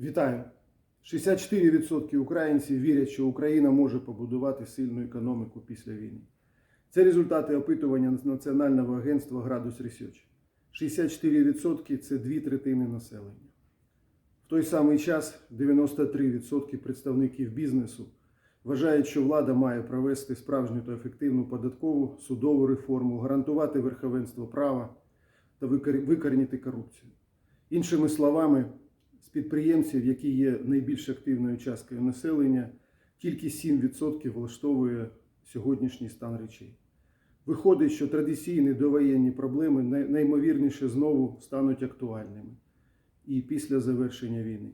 Вітаю! 64% українців вірять, що Україна може побудувати сильну економіку після війни. Це результати опитування Національного агентства Градус Research. 64% це дві третини населення. В той самий час 93% представників бізнесу вважають, що влада має провести справжню та ефективну податкову судову реформу, гарантувати верховенство права та викор- викорінити корупцію. Іншими словами, з підприємців, які є найбільш активною часткою населення, тільки 7% влаштовує сьогоднішній стан речей. Виходить, що традиційні довоєнні проблеми наймовірніше знову стануть актуальними і після завершення війни.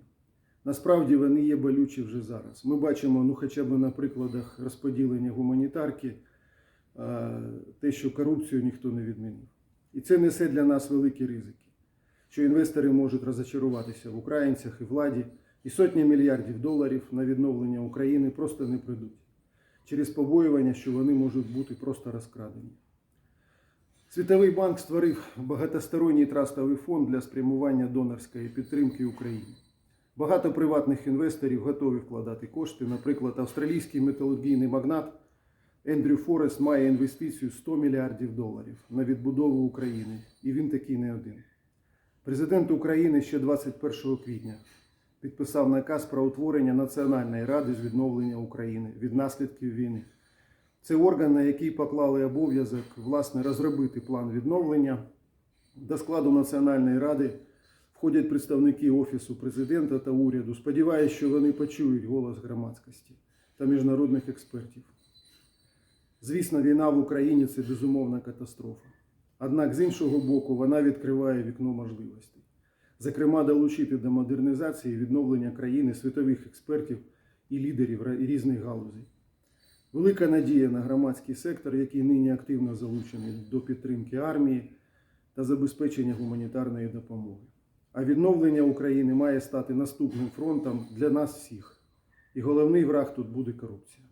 Насправді вони є болючі вже зараз. Ми бачимо, ну хоча б на прикладах розподілення гуманітарки, е, те, що корупцію ніхто не відмінив. І це несе для нас великі ризики що інвестори можуть розочаруватися в українцях і владі, і сотні мільярдів доларів на відновлення України просто не прийдуть через побоювання, що вони можуть бути просто розкрадені. Світовий банк створив багатосторонній трастовий фонд для спрямування донорської підтримки Україні. Багато приватних інвесторів готові вкладати кошти. Наприклад, австралійський металургійний магнат Ендрю Форест має інвестицію 100 мільярдів доларів на відбудову України, і він такий не один. Президент України ще 21 квітня підписав наказ про утворення Національної ради з відновлення України від наслідків війни. Це орган, на який поклали обов'язок власне розробити план відновлення. До складу Національної ради входять представники Офісу президента та уряду. Сподіваюся, що вони почують голос громадськості та міжнародних експертів. Звісно, війна в Україні це безумовна катастрофа. Однак, з іншого боку, вона відкриває вікно можливостей. Зокрема, долучити до модернізації відновлення країни світових експертів і лідерів різних галузей. Велика надія на громадський сектор, який нині активно залучений до підтримки армії та забезпечення гуманітарної допомоги. А відновлення України має стати наступним фронтом для нас всіх. І головний враг тут буде корупція.